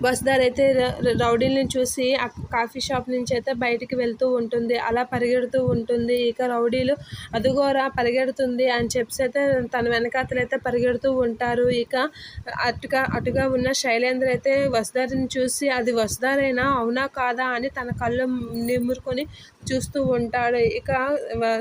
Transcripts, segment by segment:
బస్దార్ అయితే ర- రౌడీని చూసి ఆ కాఫీ షాప్ నుంచి అయితే బయటికి వెళ్తూ ఉంటుంది. అలా పరిగెడుతూ ఉంటుంది. ఇక రౌడీలు అదుగోరా పరిగెడుతుంది అని చెప్పి అయితే తన వెనకాతలైతే పరిగెడుతూ ఉంటారు. ఇక అటుగా అటుగా ఉన్న శైలేంద్ర అయితే వసుధారిని చూసి అది వసుధారేనా అవునా కాదా అని తన కళ్ళు నిమురుకొని చూస్తూ ఉంటాడు. ఇక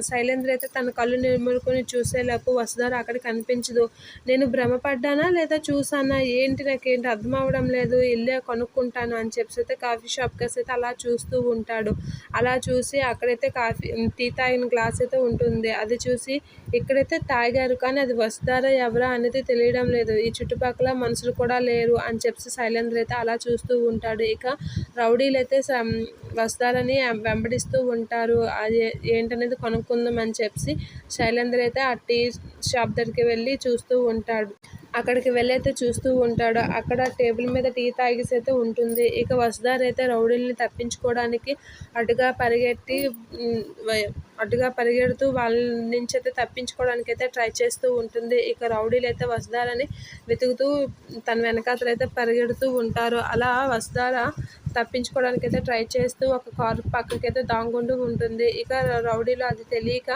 శైలేంద్ర అయితే తన కళ్ళు నిమురుకొని చూసేలోపు వసుధార అక్కడ కనిపించదు. నేను భ్రమపడ్డానా లేదా చూసానా ఏంటి నాకేంటి అర్థం అవడం లేదు. ఇల్లు కొనుక్కుంటాను అని చెప్పి అయితే కాఫీ షాప్ కేసి అయితే అలా చూస్తూ ఉంటాడు. అలా చూసి అక్కడైతే కాఫీ టీ తాగిన గ్లాస్ అయితే ఉంటుంది. అది చూసి ఇక్కడైతే తాగారు కానీ అది వస్తారా ఎవరా అనేది తెలియడం లేదు. ఈ చుట్టుపక్కల మనుషులు కూడా లేరు అని చెప్పి శైలేంద్ర అయితే అలా చూస్తూ ఉంటాడు. ఇక రౌడీలు అయితే వస్తారని వెంబడిస్తూ ఉంటారు. అది ఏంటనేది కొనుక్కుందాం అని చెప్పి శైలేంద్ర అయితే ఆ టీ షాప్ దగ్గరికి వెళ్ళి చూస్తూ ఉంటాడు. అక్కడికి వెళ్ళైతే చూస్తూ ఉంటాడు. అక్కడ టేబుల్ మీద టీ తాగేసి అయితే ఉంటుంది. ఇక వసుధార అయితే రౌడీల్ని తప్పించుకోవడానికి అటుగా పరిగెట్టి అటుగా పరిగెడుతూ వాళ్ళ నుంచి అయితే తప్పించుకోవడానికి అయితే ట్రై చేస్తూ ఉంటుంది. ఇక రౌడీలు అయితే వసుధారని వెతుకుతూ తన వెనకాతలు అయితే పరిగెడుతూ ఉంటారు. అలా వసుధార తప్పించుకోవడానికి అయితే ట్రై చేస్తూ ఒక కారు పక్కకైతే దాంగుంటూ ఉంటుంది. ఇక రౌడీలు అది తెలియక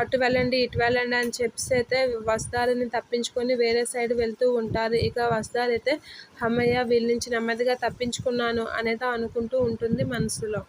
అటు వెళ్ళండి ఇటు వెళ్ళండి అని చెప్పి అయితే వస్తారని తప్పించుకొని వేరే సైడ్ వెళ్తూ ఉంటారు. ఇక వస్తారైతే అమ్మయ్య వీళ్ళ నుంచి నెమ్మదిగా తప్పించుకున్నాను అనేది అనుకుంటూ ఉంటుంది మనసులో.